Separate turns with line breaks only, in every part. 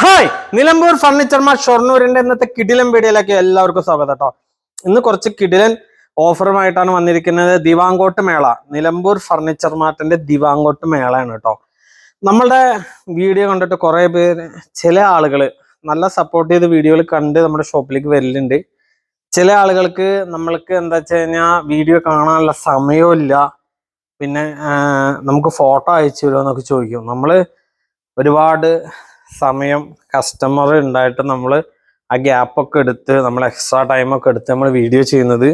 Hi Nilambur furniture mart ഷൊർണൂരിന്റെ ഇന്നത്തെ കിടിലൻ വീഡിയോയിലേക്ക് എല്ലാവർക്കും സ്വാഗതം കേട്ടോ ഇന്ന് കുറച്ച് കിടിലൻ ഓഫറുമായിട്ടാണ് വന്നിരിക്കുന്നത് ദിവാങ്കോട്ട് മേള. നിലമ്പൂർ ഫർണിച്ചർ മാർട്ടിന്റെ ദിവാങ്കോട്ട് മേളയാണ് കേട്ടോ നമ്മളുടെ വീഡിയോ കണ്ടിട്ട് കുറെ പേര് ചില ആളുകൾ നല്ല സപ്പോർട്ട് ചെയ്ത് വീഡിയോകൾ കണ്ട് നമ്മുടെ ഷോപ്പിലേക്ക് വരലുണ്ട്. ചില ആളുകൾക്ക് നമ്മൾക്ക് എന്താ വെച്ച് കഴിഞ്ഞാൽ വീഡിയോ കാണാനുള്ള സമയവും ഇല്ല. പിന്നെ നമുക്ക് ഫോട്ടോ അയച്ചു തരുമോ എന്നൊക്കെ ചോദിക്കും. നമ്മൾ ഒരുപാട് സമയം കസ്റ്റമർ ഉണ്ടായിട്ട് നമ്മൾ ആ ഗ്യാപ്പൊക്കെ എടുത്ത് നമ്മൾ എക്സ്ട്രാ ടൈമൊക്കെ എടുത്ത് നമ്മൾ വീഡിയോ ചെയ്യുന്നത്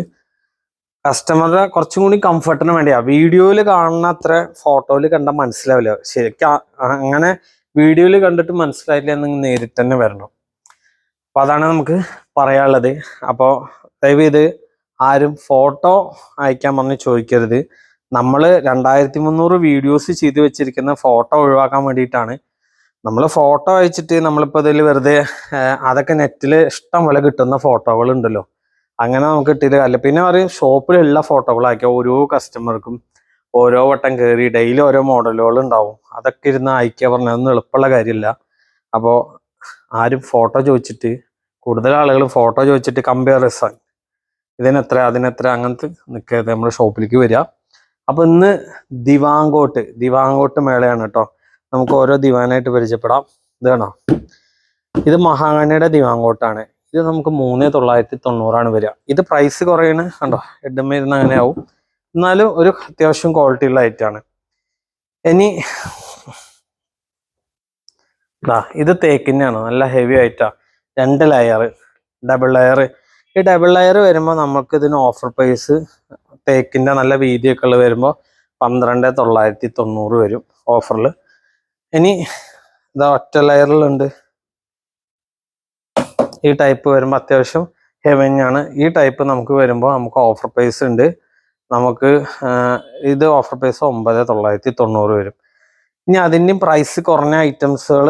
കസ്റ്റമറുടെ കുറച്ചും കൂടി കംഫർട്ടിന് വേണ്ടിയാ. വീഡിയോയിൽ കാണുന്ന അത്ര ഫോട്ടോയിൽ കണ്ടാൽ മനസ്സിലാവില്ല. ശരിക്കും അങ്ങനെ വീഡിയോയിൽ കണ്ടിട്ട് മനസ്സിലായില്ല എന്ന് നേരിട്ട് തന്നെ വരണം. അപ്പൊ അതാണ് നമുക്ക് പറയാനുള്ളത്. അപ്പോൾ ദയവ് ഇത് ആരും ഫോട്ടോ അയക്കാൻ പറഞ്ഞ് ചോദിക്കരുത്. നമ്മൾ രണ്ടായിരത്തി മുന്നൂറ് വീഡിയോസ് ചെയ്ത് വെച്ചിരിക്കുന്ന ഫോട്ടോ ഒഴിവാക്കാൻ വേണ്ടിയിട്ടാണ് നമ്മൾ ഫോട്ടോ അയച്ചിട്ട് നമ്മളിപ്പോൾ ഇതിൽ വെറുതെ അതൊക്കെ നെറ്റിൽ ഇഷ്ടം പോലെ കിട്ടുന്ന ഫോട്ടോകൾ ഉണ്ടല്ലോ. അങ്ങനെ നമുക്ക് കിട്ടിയത് അല്ല പിന്നെ പറയും ഷോപ്പിലുള്ള ഫോട്ടോകളാക്കിയ ഓരോ കസ്റ്റമർക്കും ഓരോ വട്ടം കയറി ഡെയിലി ഓരോ മോഡലുകൾ ഉണ്ടാവും. അതൊക്കെ ഇരുന്ന് അയക്കുക പറഞ്ഞതൊന്നും എളുപ്പമുള്ള കാര്യമില്ല. അപ്പോൾ ആരും ഫോട്ടോ ചോദിച്ചിട്ട് കൂടുതൽ ആളുകൾ ഫോട്ടോ ചോദിച്ചിട്ട് കമ്പയറിസൺ ഇതിനെത്ര അതിനെത്ര അങ്ങനത്തെ നിൽക്കരുത് നമ്മുടെ ഷോപ്പിലേക്ക് വരിക. അപ്പോൾ ഇന്ന് ദിവാങ്കോട്ട് ദിവാങ്കോട്ട് മേളയാണ് കേട്ടോ. നമുക്ക് ഓരോ ദിവാനായിട്ട് പരിചയപ്പെടാം. ഇതാണോ ഇത് മഹാഗണിയുടെ ദിവാങ്കോട്ടാണ് ഇത് നമുക്ക് മൂന്ന് തൊള്ളായിരത്തി തൊണ്ണൂറാണ് വരിക. ഇത് പ്രൈസ് കുറയാണ് കണ്ടോ? എഡ്ഡമ്മ ഇരുന്ന് അങ്ങനെ ആവും. എന്നാലും ഒരു അത്യാവശ്യം ക്വാളിറ്റി ഉള്ള ഇനി ആ ഇത് തേക്കിന്റെയാണ് നല്ല ഹെവി ഐറ്റാ രണ്ട് ലെയർ ഡബിൾ ലെയർ ഈ ഡബിൾ ലെയർ വരുമ്പോൾ നമുക്ക് ഇതിന് ഓഫർ പ്രൈസ് തേക്കിന്റെ നല്ല വീതിയൊക്കെ ഉള്ളത് വരുമ്പോൾ പന്ത്രണ്ട് തൊള്ളായിരത്തി തൊണ്ണൂറ് വരും ഓഫറിൽ ഇനി ഇതാ ഒറ്റ ലെയറിലുണ്ട്. ഈ ടൈപ്പ് വരുമ്പോൾ അത്യാവശ്യം ഹെവഞ്ഞാണ് ഈ ടൈപ്പ് നമുക്ക് വരുമ്പോൾ നമുക്ക് ഓഫർ പ്രൈസ് ഉണ്ട്. നമുക്ക് ഇത് ഓഫർ പ്രൈസ് ഒമ്പത് തൊള്ളായിരത്തി തൊണ്ണൂറ് വരും. ഇനി അതിന്റെയും പ്രൈസ് കുറഞ്ഞ ഐറ്റംസുകൾ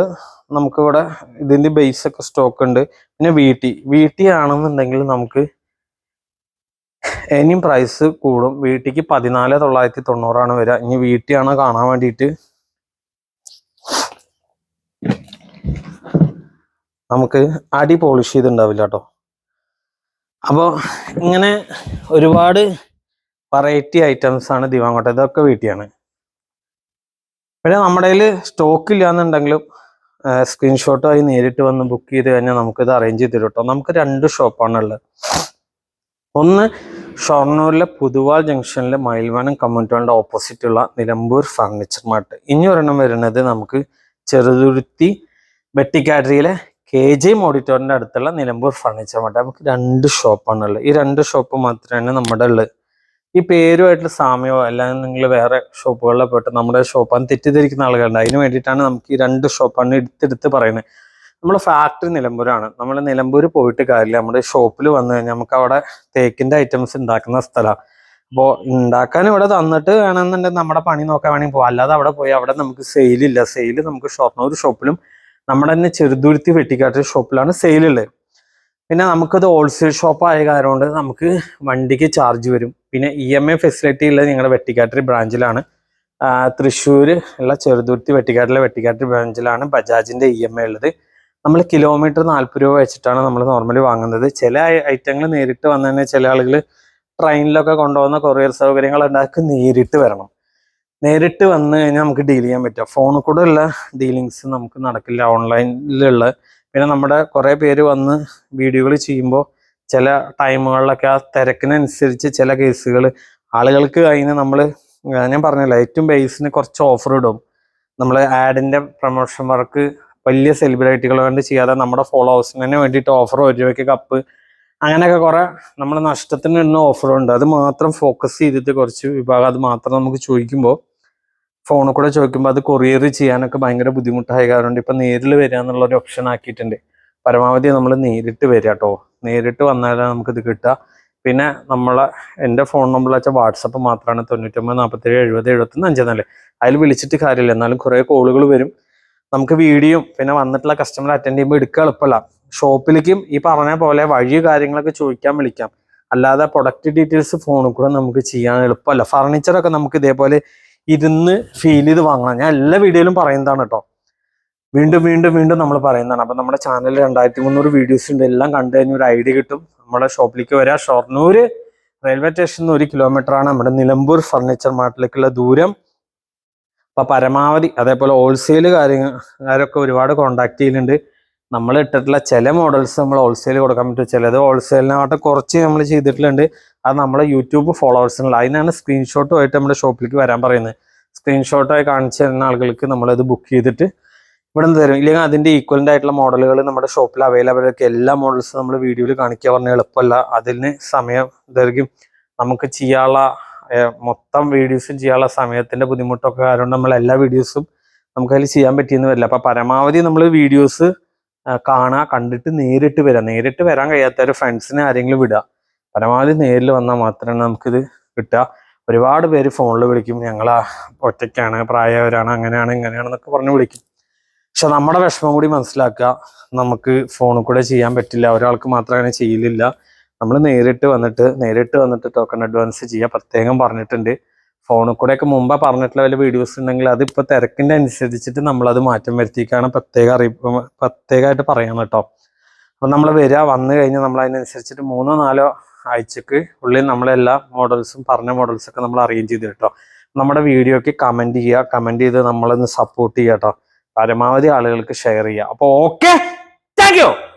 നമുക്കിവിടെ ഇതിന്റെ ഒക്കെ സ്റ്റോക്ക് ഉണ്ട്. പിന്നെ വി ടി വി ടി ആണെന്നുണ്ടെങ്കിൽ നമുക്ക് ഇനിയും പ്രൈസ് കൂടും. വി ടിക്ക് പതിനാല് തൊള്ളായിരത്തി തൊണ്ണൂറാണ് വരിക. ഇനി വി ടി ആണ് കാണാൻ വേണ്ടിയിട്ട്? നമുക്ക് അടി പോളിഷ് ചെയ്തിട്ടുണ്ടാവില്ല കേട്ടോ അപ്പോൾ ഇങ്ങനെ ഒരുപാട് വെറൈറ്റി ഐറ്റംസ് ആണ് ദിവാങ്കോട്ട. ഇതൊക്കെ വീട്ടിയാണ്. പിന്നെ നമ്മുടെ കയ്യിൽ സ്റ്റോക്ക് ഇല്ലാന്നുണ്ടെങ്കിലും സ്ക്രീൻഷോട്ടായി നേരിട്ട് വന്ന് ബുക്ക് ചെയ്ത് കഴിഞ്ഞാൽ നമുക്കിത് അറേഞ്ച് ചെയ്ത് തരും കേട്ടോ നമുക്ക് രണ്ട് ഷോപ്പാണ് ഉള്ളത്. ഒന്ന് ഷൊർണൂരിലെ പുതുവാൾ ജംഗ്ഷനിലെ മയിൽവാനം കമ്മ്യൂണിറ്റികളുടെ ഓപ്പോസിറ്റുള്ള നിലമ്പൂർ ഫർണിച്ചർ മാർട്ട് ഇനി ഒരെണ്ണം വരുന്നത് നമുക്ക് ചെറുതുരുത്തി വെട്ടിക്കാട്രിയിലെ കെ ജെ ഓഡിറ്റോറിന്റെ അടുത്തുള്ള നിലമ്പൂർ ഫർണിച്ചർ മാർട്ട് നമുക്ക് രണ്ട് ഷോപ്പാണ് ഉള്ളത്. ഈ രണ്ട് ഷോപ്പ് മാത്രമാണ് നമ്മുടെ ഉള്ളത് ഈ പേരുമായിട്ടുള്ള സാമ്യമോ അല്ലെങ്കിൽ നിങ്ങൾ വേറെ ഷോപ്പുകളിലെ പോയിട്ട് നമ്മുടെ ഷോപ്പാണ് തെറ്റിദ്ധരിക്കുന്ന ആളുകളുണ്ട്. അതിന് വേണ്ടിയിട്ടാണ് നമുക്ക് ഈ രണ്ട് ഷോപ്പാണ് എടുത്തെടുത്ത് പറയുന്നത്. നമ്മൾ ഫാക്ടറി നിലമ്പൂരാണ്. നമ്മൾ നിലമ്പൂർ പോയിട്ട് കാര്യമില്ല. നമ്മുടെ ഷോപ്പിൽ വന്നു കഴിഞ്ഞാൽ നമുക്ക് അവിടെ തേക്കിന്റെ ഐറ്റംസ് ഉണ്ടാക്കുന്ന സ്ഥലമാണ് അപ്പോൾ ഉണ്ടാക്കാൻ ഇവിടെ തന്നിട്ട് വേണമെന്നുണ്ടെങ്കിൽ നമ്മുടെ പണി നോക്കാൻ വേണമെങ്കിൽ പോകാം അല്ലാതെ അവിടെ പോയി അവിടെ നമുക്ക് സെയിലില്ല സെയിൽ നമുക്ക് ഷൊർണൂർ ഷോപ്പിലും നമ്മുടെ തന്നെ ചെറുതുരുത്തി വെട്ടിക്കാട്ട് ഷോപ്പിലാണ് സെയിലുള്ളത്. പിന്നെ നമുക്കത് ഹോൾസെയിൽ ഷോപ്പ് ആയ കാരണം കൊണ്ട് നമുക്ക് വണ്ടിക്ക് ചാർജ് വരും. പിന്നെ ഇ എം ഐ ഫെസിലിറ്റി ഉള്ളത് ഞങ്ങളുടെ വെട്ടിക്കാട്ടിരി ബ്രാഞ്ചിലാണ്. തൃശ്ശൂർ ഉള്ള ചെറുതുരുത്തി വെട്ടിക്കാട്ടിലെ വെട്ടിക്കാട്ടിരി ബ്രാഞ്ചിലാണ് ബജാജിന്റെ ഇ എം ഐ ഉള്ളത്. നമ്മൾ കിലോമീറ്റർ നാൽപ്പത് രൂപ വെച്ചിട്ടാണ് നമ്മൾ നോർമലി വാങ്ങുന്നത്. ചില ഐറ്റങ്ങൾ നേരിട്ട് വന്നു കഴിഞ്ഞാൽ ചില ആളുകൾ ട്രെയിനിലൊക്കെ കൊണ്ടുപോകുന്ന കൊറിയർ സൗകര്യങ്ങൾ ഉണ്ടാക്കി നേരിട്ട് വരണം. നേരിട്ട് വന്നു കഴിഞ്ഞാൽ നമുക്ക് ഡീൽ ചെയ്യാൻ പറ്റുക ഫോണിൽ കൂടെ ഉള്ള ഡീലിങ്സ് നമുക്ക് നടക്കില്ല ഓൺലൈനിലുള്ള പിന്നെ നമ്മുടെ കുറേ പേര് വന്ന് വീഡിയോകൾ ചെയ്യുമ്പോൾ ചില ടൈമുകളിലൊക്കെ ആ തിരക്കിനനുസരിച്ച് ചില കേസുകൾ ആളുകൾക്ക് അതിന് നമ്മൾ ഞാൻ പറഞ്ഞല്ലോ ഏറ്റവും ബേസിന് കുറച്ച് ഓഫർ ഇടും. നമ്മൾ ആഡിന്റെ പ്രൊമോഷൻ വർക്ക് വലിയ സെലിബ്രിറ്റികൾ വേണ്ടി ചെയ്യാതെ നമ്മുടെ ഫോളോവേഴ്സിന് വേണ്ടിയിട്ട് ഓഫർ ഒരു രൂപയ്ക്ക് കപ്പ് അങ്ങനെയൊക്കെ കുറേ നമ്മൾ നഷ്ടത്തിന് തന്നെ ഓഫറുണ്ട് അത് മാത്രം ഫോക്കസ് ചെയ്തിട്ട് കുറച്ച് വിഭാഗം അത് മാത്രം നമുക്ക് ചോദിക്കുമ്പോൾ ഫോണിൽ കൂടെ ചോദിക്കുമ്പോൾ അത് കൊറിയർ ചെയ്യാനൊക്കെ ഭയങ്കര ബുദ്ധിമുട്ടായ കാരണം ഇപ്പൊ നേരിൽ വരിക എന്നുള്ള ഒരു ഓപ്ഷൻ ആക്കിയിട്ടുണ്ട്. പരമാവധി നമ്മൾ നേരിട്ട് വരിക കേട്ടോ നേരിട്ട് വന്നാലാണ് നമുക്കിത് കിട്ടുക. പിന്നെ നമ്മളെ എന്റെ ഫോൺ നമ്പർ വെച്ചാൽ വാട്സപ്പ് മാത്രമാണ് തൊണ്ണൂറ്റൊമ്പത് നാൽപ്പത്തേഴ് എഴുപത് എഴുപത്തൊന്ന് അഞ്ച് നാല് അതിൽ വിളിച്ചിട്ട് കാര്യമില്ല. എന്നാലും കുറേ കോളുകൾ വരും. നമുക്ക് വീഡിയോ പിന്നെ വന്നിട്ടുള്ള കസ്റ്റമർ അറ്റൻഡ് ചെയ്യുമ്പോൾ എടുക്കുക എളുപ്പമല്ല. ഷോപ്പിലേക്കും ഈ പറഞ്ഞ പോലെ വഴി കാര്യങ്ങളൊക്കെ ചോദിക്കാൻ വിളിക്കാം. അല്ലാതെ പ്രൊഡക്റ്റ് ഡീറ്റെയിൽസ് ഫോണിൽ കൂടെ നമുക്ക് ചെയ്യാൻ എളുപ്പമല്ല. ഫർണിച്ചറൊക്കെ നമുക്ക് ഇതേപോലെ ഇരുന്ന് ഫീൽ ചെയ്ത് വാങ്ങണം. ഞാൻ എല്ലാ വീഡിയോയിലും പറയുന്നതാണ് കേട്ടോ വീണ്ടും വീണ്ടും വീണ്ടും നമ്മൾ പറയുന്നതാണ്. അപ്പം നമ്മുടെ ചാനലിൽ രണ്ടായിരത്തി മുന്നൂറ് വീഡിയോസ് ഉണ്ട്. എല്ലാം കണ്ടു കഴിഞ്ഞ ഒരു ഐഡിയ കിട്ടും. നമ്മുടെ ഷോപ്പിലേക്ക് വരാം. ഷൊർണൂർ റെയിൽവേ സ്റ്റേഷനിൽ നിന്ന് ഒരു കിലോമീറ്റർ ആണ് നമ്മുടെ നിലമ്പൂർ ഫർണിച്ചർ മാർട്ടിലേക്കുള്ള ദൂരം. അപ്പൊ പരമാവധി അതേപോലെ ഹോൾസെയിൽ കാര്യങ്ങളൊക്കെ ഒരുപാട് കോണ്ടാക്ട് ചെയ്യുന്നുണ്ട് നമ്മൾ ഇട്ടിട്ടുള്ള ചില മോഡൽസ് നമ്മൾ ഹോൾസെയിൽ കൊടുക്കാൻ പറ്റും. ചിലത് ഹോൾസെയിലിനായിട്ട് കുറച്ച് നമ്മൾ ചെയ്തിട്ടുണ്ട് അത് നമ്മളെ യൂട്യൂബ് ഫോളോവേഴ്സിനുള്ള അതിനാണ് സ്ക്രീൻഷോട്ടുമായിട്ട് നമ്മുടെ ഷോപ്പിലേക്ക് വരാൻ പറയുന്നത്. സ്ക്രീൻഷോട്ടായി കാണിച്ചു തരുന്ന ആളുകൾക്ക് നമ്മളത് ബുക്ക് ചെയ്തിട്ട് ഇവിടെ നിന്ന് തരും. ഇല്ലെങ്കിൽ അതിന്റെ ഈക്വലന്റ് ആയിട്ടുള്ള മോഡലുകൾ നമ്മുടെ ഷോപ്പിൽ അവൈലബിൾ ആയിരിക്കും എല്ലാ മോഡൽസും നമ്മൾ വീഡിയോയിൽ കാണിക്കുക പറഞ്ഞാൽ എളുപ്പമല്ല. അതിന് സമയം ദൈർഘ്യം നമുക്ക് ചെയ്യാനുള്ള മൊത്തം വീഡിയോസും ചെയ്യാനുള്ള സമയത്തിന്റെ ബുദ്ധിമുട്ടൊക്കെ കാരണം നമ്മൾ എല്ലാ വീഡിയോസും നമുക്കതിൽ ചെയ്യാൻ പറ്റിയെന്ന് വരില്ല. അപ്പോൾ പരമാവധി നമ്മൾ വീഡിയോസ് കാണുക കണ്ടിട്ട് നേരിട്ട് വരാം. നേരിട്ട് വരാൻ കഴിയാത്തവർ ഫ്രണ്ട്സിനെ ആരെങ്കിലും വിടുക പരമാവധി നേരിൽ വന്നാൽ മാത്രമേ നമുക്കിത് കിട്ടുക ഒരുപാട് പേര് ഫോണിൽ വിളിക്കും. ഞങ്ങളാ ഒറ്റയ്ക്കാണ് പ്രായവരാണ് അങ്ങനെയാണ് ഇങ്ങനെയാണെന്നൊക്കെ പറഞ്ഞ് വിളിക്കും. പക്ഷെ നമ്മുടെ വിഷമം കൂടി മനസ്സിലാക്കുക. നമുക്ക് ഫോണിൽ കൂടെ ചെയ്യാൻ പറ്റില്ല. ഒരാൾക്ക് മാത്രം അങ്ങനെ ചെയ്യലില്ല. നമ്മൾ നേരിട്ട് വന്നിട്ട് നേരിട്ട് വന്നിട്ട് ടോക്കൺ അഡ്വാൻസ് ചെയ്യുക പ്രത്യേകം പറഞ്ഞിട്ടുണ്ട്. ഫോണിൽ കൂടെ ഒക്കെ മുമ്പ് പറഞ്ഞിട്ടുള്ള വല്ല വീഡിയോസ് ഉണ്ടെങ്കിൽ അതിപ്പോൾ തിരക്കിന്റെ അനുസരിച്ചിട്ട് നമ്മളത് മാറ്റം വരുത്തിക്കാണ് പ്രത്യേക അറിയിപ്പ് പ്രത്യേകമായിട്ട് പറയണം കേട്ടോ. അപ്പം നമ്മൾ വരിക വന്നു കഴിഞ്ഞാൽ നമ്മൾ അതിനനുസരിച്ചിട്ട് മൂന്നോ നാലോ ആഴ്ചക്ക് ഉള്ളിൽ നമ്മളെല്ലാ മോഡൽസും പറഞ്ഞ മോഡൽസൊക്കെ നമ്മൾ അറേഞ്ച് ചെയ്ത് കേട്ടോ. നമ്മുടെ വീഡിയോക്ക് കമന്റ് ചെയ്യുക കമന്റ് ചെയ്ത് നമ്മളൊന്ന് സപ്പോർട്ട് ചെയ്യുക കേട്ടോ. പരമാവധി ആളുകൾക്ക് ഷെയർ ചെയ്യുക. അപ്പോൾ ഓക്കെ താങ്ക്